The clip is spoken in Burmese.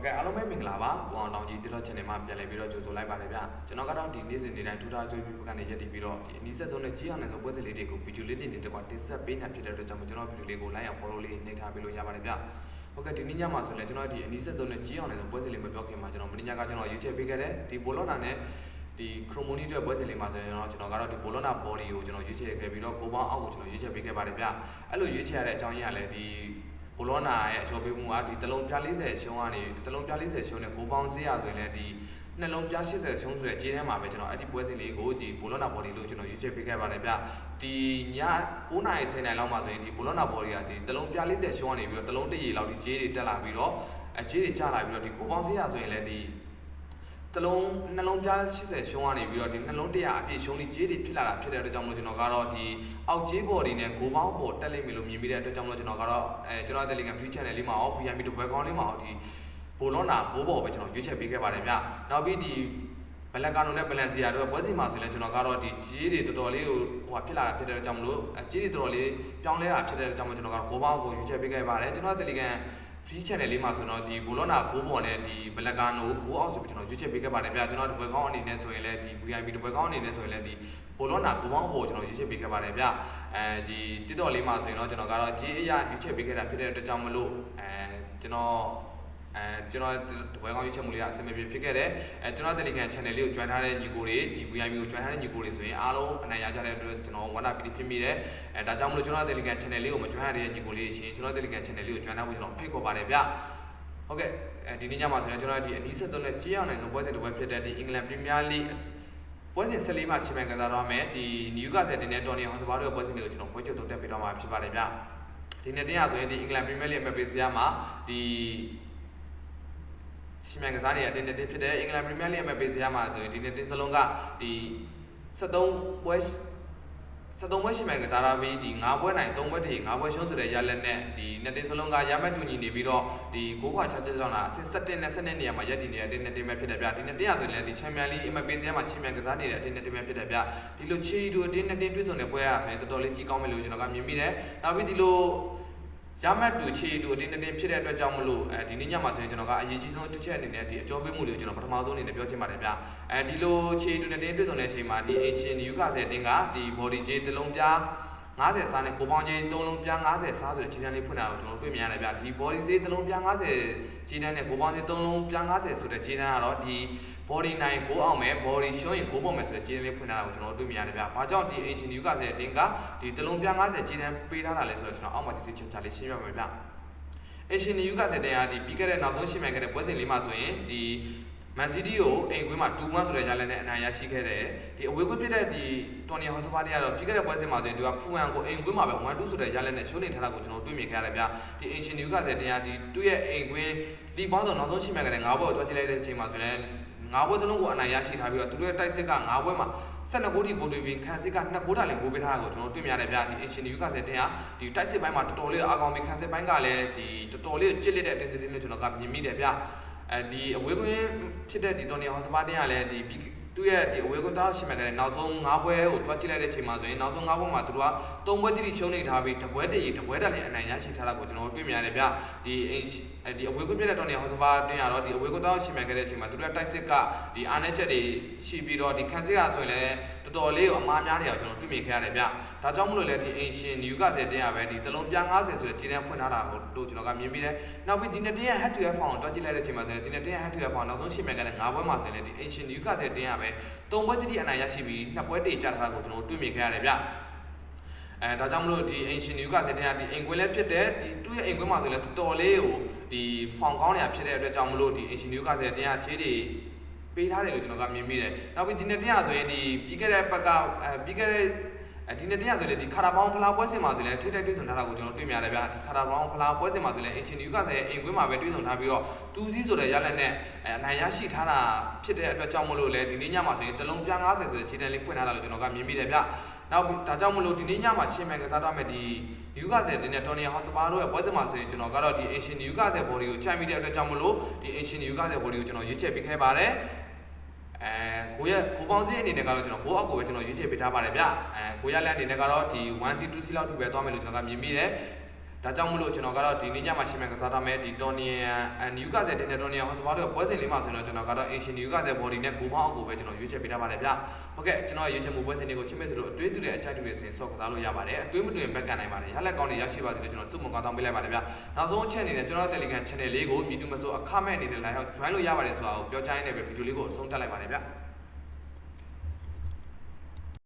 ဟုတ်ကဲ့အားလုံးပဲမင်္ဂလာပါကိုအောင်တောင်ကြီးတိတော့ channel မှာပြန်လည်ပြီးတော့ကြိုဆိုလိုက်ပါတယ်ဗျကျွန်တော်ကတော့ဒီနေ့စဉ်နေ့တိုင်းထူထားကြိုးပြီးပကနေရက်တည်ပြီးတော့ဒီအနည်းဆက်ဆုံးနဲ့ကြီးအောင်တဲ့ဆုံးပွဲစဉ်လေးတွေကိုဗီဒီယိုလေးတွေနဲ့တကွာတင်ဆက်ပေးနေဖြစ်တဲ့အတွက်ကြောင့်ကျွန်တော်ဗီဒီယိုလေးကို like အောင် follow လေးနှိပ်ထားပေးလို့ရပါတယ်ဗျဟုတ်ကဲ့ဒီနေ့ညမှာဆိုလည်းကျွန်တော်ဒီအနည်းဆက်ဆုံးနဲ့ကြီးအောင်တဲ့ဆုံးပွဲစဉ်လေးမပြောခင်မှာကျွန်တော်မင်းညကကျွန်တော်ရွေးချယ်ပေးခဲ့တဲ့ဒီဘောလောနာနဲ့ဒီ chromony အတွက်ပွဲစဉ်လေးမှာဆိုရင်တော့ကျွန်တော်ကတော့ဒီ bolona body ကိုကျွန်တော်ရွေးချယ်ခဲ့ပြီးတော့ကိုပေါင်းအောက်ကိုကျွန်တော်ရွေးချယ်ပေးခဲ့ပါတယ်ဗျအဲ့လိုရွေးချယ်ရတဲ့အကြောင်းရင်းကလည်းဒီ ဘောလောနာရဲ့အကျော်ပေးမှုကဒီတလုံးပြ40ရှုံးကနေတလုံးပြ40ရှုံးနဲ့ကိုပေါင်းဈေးရဆိုရင်လည်းဒီနှလုံးပြ80ရှုံးဆိုတဲ့ခြေထဲမှာပဲကျွန်တော်အဲ့ဒီပွဲစဉ်လေးကိုဒီဘောလောနာ body လို့ကျွန်တော်ရွေးချယ်ပေးခဲ့ပါတယ်ဗျဒီည9နာရီ10နာရီလောက်မှဆိုရင်ဒီဘောလောနာ body ကဒီတလုံးပြ40ရှုံးကနေပြီးတော့တလုံးတရေလောက်ဒီခြေတွေတက်လာပြီးတော့အခြေတွေကျလာပြီးတော့ဒီကိုပေါင်းဈေးရဆိုရင်လည်းဒီ တလုံးနှလုံးပြား80ရှုံးကနေပြီးတော့ဒီနှလုံး100အပြည့်ရှုံးပြီးကြေးတွေဖြစ်လာတာဖြစ်တဲ့အတွက်ကြောင့်မလို့ကျွန်တော်ကတော့ဒီအောက်ကြေးဘော်ဒီနဲ့ဂိုပေါင်းပေါ်တက်လိမ့်မယ်လို့မြင်မိတဲ့အတွက်ကြောင့်မလို့ကျွန်တော်ကတော့အဲကျွန်တော်တဲ့လင်က free channel လေးမှာအော် VIP တို့ဘယ်ကောင်းလေးမှာအော်ဒီဘိုလွန်နာဂိုးဘော်ပဲကျွန်တော်ရွေးချယ်ပေးခဲ့ပါတယ်ဗျနောက်ပြီးဒီဘလက်ကာနိုနဲ့ဘလန်စီယာတို့ပွဲစီမှာဆိုရင်ကျွန်တော်ကတော့ဒီကြေးတွေတော်တော်လေးကိုဟိုဖြစ်လာတာဖြစ်တဲ့အတွက်ကြောင့်မလို့ကြေးတွေတော်တော်လေးပြောင်းလဲတာဖြစ်တဲ့အတွက်ကြောင့်မကျွန်တော်ကတော့ဂိုးပေါင်းကိုရွေးချယ်ပေးခဲ့ပါတယ်ကျွန်တော်တဲ့လင်က free channel လေးမှာဆိုတော့ဒီဘောလောနာကိုပေါ်နဲ့ဒီဘလက်ကာနိုကိုအောက်ဆိုပြီးကျွန်တော်ရွေးချယ်ပေးခဲ့ပါတယ်ဗျာကျွန်တော်ဒီဘွယ်ကောင်းအနေနဲ့ဆိုရင်လည်းဒီ VIP ဒီဘွယ်ကောင်းအနေနဲ့ဆိုရင်လည်းဒီဘောလောနာကိုပေါင်းပေါ်ကျွန်တော်ရွေးချယ်ပေးခဲ့ပါတယ်ဗျာအဲဒီ TikTok လေးမှာဆိုရင်တော့ကျွန်တော်ကတော့ကြေးအရာရွေးချယ်ပေးခဲ့တာဖြစ်တဲ့အတွက်ကြောင့်မလို့အဲကျွန်တော် အဲကျွန်တော်ဒီဘွယ်ကောင်းရွေးချယ်မှုလေးကအဆင်မပြေဖြစ်ခဲ့တယ်အဲကျွန်တော် Telegram channel လေးကို join ထားတဲ့ညီကိုတွေဒီ VIP ကို join ထားတဲ့ညီကိုတွေဆိုရင်အားလုံးအနိုင်ရကြတဲ့အတွက်ကျွန်တော်ဝမ်းသာပီတိဖြစ်မိတယ်အဲဒါကြောင့်မလို့ကျွန်တော် Telegram channel လေးကိုမ join ရတဲ့ညီကိုလေးရှင်ကျွန်တော် Telegram channel လေးကို join ထားဖို့ကျွန်တော်ဖိတ်ခေါ်ပါတယ်ဗျဟုတ်ကဲ့အဲဒီနေ့ညမှာဆိုရင်ကျွန်တော်ဒီအနည်းဆက်ဆုံးနဲ့ကြေးအောင်နိုင်ဆုံးပွဲစဉ်တစ်ပွဲဖြစ်တဲ့ဒီ England Premier League ပွဲစဉ်14မှာရှင်မန်ကစားတော့မယ်ဒီ Newcastle တင်တဲ့ Tottenham Hotspur တို့ရဲ့ပွဲစဉ်တွေကိုကျွန်တော်ပွဲချုပ်တုံးတက်ပေးတော့မှာဖြစ်ပါတယ်ဗျဒီနေ့တင်ရဆိုရင်ဒီ England Premier League အမပေးစရာမှာဒီ ရှင်မန်ကစားနေတဲ့အတင်းတင်းဖြစ်တဲ့အင်္ဂလန်ပရီးမီးယားလိအမပေးစရာမှာဆိုရင်ဒီနေ့တင်စလုံးကဒီ73ပွဲ73ပွဲရှိမှန်ကစားရပြီးဒီ9ပွဲနိုင်3ပွဲတည်9ပွဲရှုံးဆိုတဲ့ရလက်နဲ့ဒီနှစ်တင်စလုံးကရမတ်တူညီနေပြီးတော့ဒီ6ခွာ6ချက်ဆောင်တာအဆင့်7နဲ့7နဲ့နေရာမှာရပ်တည်နေတဲ့တင်းတင်းပဲဖြစ်တယ်ဗျဒီနှစ်တင်ရဆိုရင်လည်းဒီချန်ပီယံလိအမပေးစရာမှာရှင်မြန်ကစားနေတဲ့အတင်းတင်းပဲဖြစ်တယ်ဗျဒီလိုချီတူအတင်းတင်းတွေ့ဆုံတဲ့ပွဲရဆိုရင်တော်တော်လေးကြီးကောင်းမယ်လို့ကျွန်တော်ကမြင်မိတယ်နောက်ပြီးဒီလို ရမတ်တူချီတူအတင်းတင်းဖြစ်တဲ့အတွက်ကြောင့်မလို့အဲဒီနေ့ညမှာဆိုရင်ကျွန်တော်ကအရေးကြီးဆုံးတစ်ချက်အနေနဲ့ဒီအကြောပေးမှုလေးကိုကျွန်တော်ပထမဆုံးအနေနဲ့ပြောချင်ပါတယ်ဗျအဲဒီလိုချီတူနဲ့တင်းတွေ့ဆုံတဲ့အချိန်မှာဒီ Asian New ကတဲ့တင်းကဒီ body J တစ်လုံးပြား50စားနဲ့ကိုပေါင်းချင်း3လုံးပြား50စားဆိုတဲ့ခြေတန်းလေးဖွင့်တာကိုကျွန်တော်တွေ့မြင်ရတယ်ဗျဒီ body ဈေးတစ်လုံးပြား50ခြေတန်းနဲ့ကိုပေါင်းချင်း3လုံးပြား50ဆိုတဲ့ခြေတန်းကတော့ဒီ body နိုင်ကိုအောင်မယ် body ရှုံးရင်ကိုပေါ့မယ်ဆိုတဲ့ခြေတန်းလေးဖွင့်ထားတာကိုကျွန်တော်တွေ့မြင်ရတယ်ဗျဘာကြောင့်ဒီ Asian New ကတဲ့တင်းကဒီတစ်လုံးပြား50ခြေတန်းပေးထားတာလဲဆိုတော့ကျွန်တော်အောက်မှာဒီတစ်ချက်ချလေးရှင်းပြမယ်ဗျအရှင်နီယူကတဲ့တရားဒီပြီးခဲ့တဲ့နောက်ဆုံးရှင်းမှန်ခဲ့တဲ့ပွဲစဉ်လေးမှာဆိုရင်ဒီမန်စီးတီးကိုအိမ်ကွင်းမှာ2-1ဆိုတဲ့ရလနဲ့အနိုင်ရရှိခဲ့တယ်ဒီအဝေးကွင်းဖြစ်တဲ့ဒီတော်နီဟော့စပါတီကတော့ပြီးခဲ့တဲ့ပွဲစဉ်မှာဆိုရင်သူကဖူအန်ကိုအိမ်ကွင်းမှာပဲ1-2ဆိုတဲ့ရလနဲ့ရှိုးနေထားတာကိုကျွန်တော်တွေ့မြင်ခဲ့ရတယ်ဗျဒီအင်ရှင်နီယူကတဲ့တရားဒီသူ့ရဲ့အိမ်ကွင်းဒီပေါင်းစုံနောက်ဆုံးရှင်းမှန်ခဲ့တဲ့9ပွဲကိုတွားကြည့်လိုက်တဲ့အချိန်မှာဆိုရင် 9ပွဲစလုံးကိုအနိုင်ရရှိထားပြီးတော့သူတို့ရဲ့တိုက်စစ်က9ပွဲမှာ12ဂိုးထိဂိုးတွေပြီးခန်းစစ်က2ဂိုးတာလည်းဂိုးပေးထားတာကိုကျွန်တော်တွေ့မြရတယ်ဗျဒီအင်ရှင်နီယူကတဲ့တရားဒီတိုက်စစ်ပိုင်းမှာတော်တော်လေးအားကောင်းပြီးခန်းစစ်ပိုင်းကလည်းဒီတော်တော်လေးကြစ်လက်တဲ့အတင်းတင်းလေးကျွန်တော်ကမြင်မိတယ်ဗျအဲဒီအဝေးကွင်းဖြစ်တဲ့ဒီတော်နီဟော့စပါတင်းကလည်းဒီ သူ့ရဲ့ဒီအဝေးကွင်းသားရှိမှလည်းနောက်ဆုံး၅ပွဲကိုတွားကြည့်လိုက်တဲ့အချိန်မှာဆိုရင်နောက်ဆုံး၅ပွဲမှာသူတို့က၃ပွဲတိတိရှုံးနေထားပြီးတပွဲတည်းတပွဲတက်လည်းအနိုင်ရရှိထားတာကိုကျွန်တော်တွေ့မြင်ရတယ်ဗျဒီဒီအဝေးကွင်းဖြစ်တဲ့တော်နီဟော့စပါတင်းကတော့ဒီအဝေးကွင်းသားရှိမှခဲ့တဲ့အချိန်မှာသူတို့ရဲ့တိုက်စစ်ကဒီအာနယ်ချက်တွေရှိပြီးတော့ဒီခန်းစစ်ကဆိုရင်လည်း တော်တော်လေးကိုအမားများနေတာကျွန်တော်တွေ့မြင်ခဲ့ရတယ်ဗျဒါကြောင့်မလို့လည်းဒီ ancient new ကတဲ့တင်းရပဲဒီတလုံးပြ50ဆိုတဲ့ခြေတန်းဖွင့်ထားတာကိုတို့ကျွန်တော်ကမြင်ပြီးတယ်နောက်ပြီးဒီနေ့တင်းရ head to head form ကိုတွက်ကြည့်လိုက်တဲ့အချိန်မှာဆိုရင်ဒီနေ့တင်းရ head to head form နောက်ဆုံးရှင်းမြင်ခဲ့တဲ့9ပွဲမှာဆိုရင်လည်းဒီ ancient new ကတဲ့တင်းရပဲ3ပွဲတိတိအနိုင်ရရှိပြီး2ပွဲတေချထားတာကိုကျွန်တော်တွေ့မြင်ခဲ့ရတယ်ဗျအဲဒါကြောင့်မလို့ဒီ ancient new ကတဲ့တင်းရဒီအိမ်ကွင်းလည်းဖြစ်တယ်ဒီသူ့ရဲ့အိမ်ကွင်းမှာဆိုရင်လည်းတော်တော်လေးကိုဒီဖောင်ကောင်းနေတာဖြစ်တဲ့အတွက်ကြောင့်မလို့ဒီ ancient new ကတဲ့တင်းရခြေတွေ ပေးထားတယ်လို့ကျွန်တော်ကမြင်မိတယ်။နောက်ပြီးဒီနေ့တရားဆိုရင်ဒီပြီးခဲ့တဲ့ဘက်ကအဲပြီးခဲ့တဲ့ဒီနေ့တရားဆိုရင်ဒီခါရာဘောင်းဖလားပွဲစဉ်မှာဆိုရင်ထိတ်ထိတ်တွေ့ဆုံထားတာကိုကျွန်တော်တွေ့မြရတယ်ဗျာဒီခါရာဘောင်းဖလားပွဲစဉ်မှာဆိုရင်အင်ရှင်ဒီယူကဆိုရင်အိမ်ကွင်းမှာပဲတွေ့ဆုံထားပြီးတော့တူးစီးဆိုတဲ့ရလက်နဲ့အနိုင်ရရှိထားတာဖြစ်တဲ့အတွက်ကြောင့်မလို့လေဒီနေ့ညမှာဆိုရင်တလုံးပြား90ဆိုတဲ့ခြေတန်းလေးဖွင့်ထားတာလို့ကျွန်တော်ကမြင်မိတယ်ဗျာနောက်ဒါကြောင့်မလို့ဒီနေ့ညမှာရှင်းမယ်ကစားတော့မယ်ဒီယူကဆယ်တင်တဲ့တော်နီယာဟော့စပါတို့ရဲ့ပွဲစဉ်မှာဆိုရင်ကျွန်တော်ကတော့ဒီ Asian ယူကဆယ်ဘော်ဒီကိုချိုက်မိတဲ့အတွက်ကြောင့်မလို့ဒီ Asian ယူကဆယ်ဘော်ဒီကိုကျွန်တော်ရွေးချယ်ပေးခဲ့ပါတယ် အဲကိုရကိုပေါင်းစည်းအနေနဲ့ကတော့ကျွန်တော်ဘိုးအောက်ကိုပဲကျွန်တော်ရွေးချယ်ပေးထားပါတယ်ဗျအဲကိုရလက်အနေနဲ့ကတော့ဒီ 1C 2C လောက်ထိပဲသွားမယ်လို့ကျွန်တော်ကမြင်မိတယ် ဒါကြောင့်မလို့ကျွန်တော်ကတော့ဒီနေ့ညမှာရှင်းမယ်ကစားထားမယ်ဒီတော်နီယန်အန်နျူကာဆယ်တင်တဲ့တော်နီယန်ဟော့စပါတို့ပွဲစဉ်လေးမှာဆိုရင်တော့ကျွန်တော်ကတော့အင်ရှင်နျူကာဆယ်ဘော်ဒီနဲ့ဂိုးပေါင်းအကူပဲကျွန်တော်ရွေးချယ်ပေးထားပါတယ်ဗျဟုတ်ကဲ့ကျွန်တော်ရွေးချယ်မှုပွဲစဉ်လေးကိုချစ်မဲ့ဆိုတော့အတွေးတူတဲ့အကြိုက်တူတွေဆိုရင်ဆော့ကစားလို့ရပါတယ်အတွေးမတူရင်ဘက်ကန်နိုင်ပါတယ်ရလက်ကောင်းတွေရရှိပါစေလို့ကျွန်တော်စုမကောင်းတောင်းပေးလိုက်ပါတယ်ဗျနောက်ဆုံးအချက်အနေနဲ့ကျွန်တော် Telegram channel လေးကိုမြည်တူမဆိုအခမဲ့အနေနဲ့ live join လို့ရပါတယ်ဆိုတာကိုပြောကြားရင်းနဲ့ပဲဗီဒီယိုလေးကိုအဆုံးသတ်လိုက်ပါတယ်ဗျ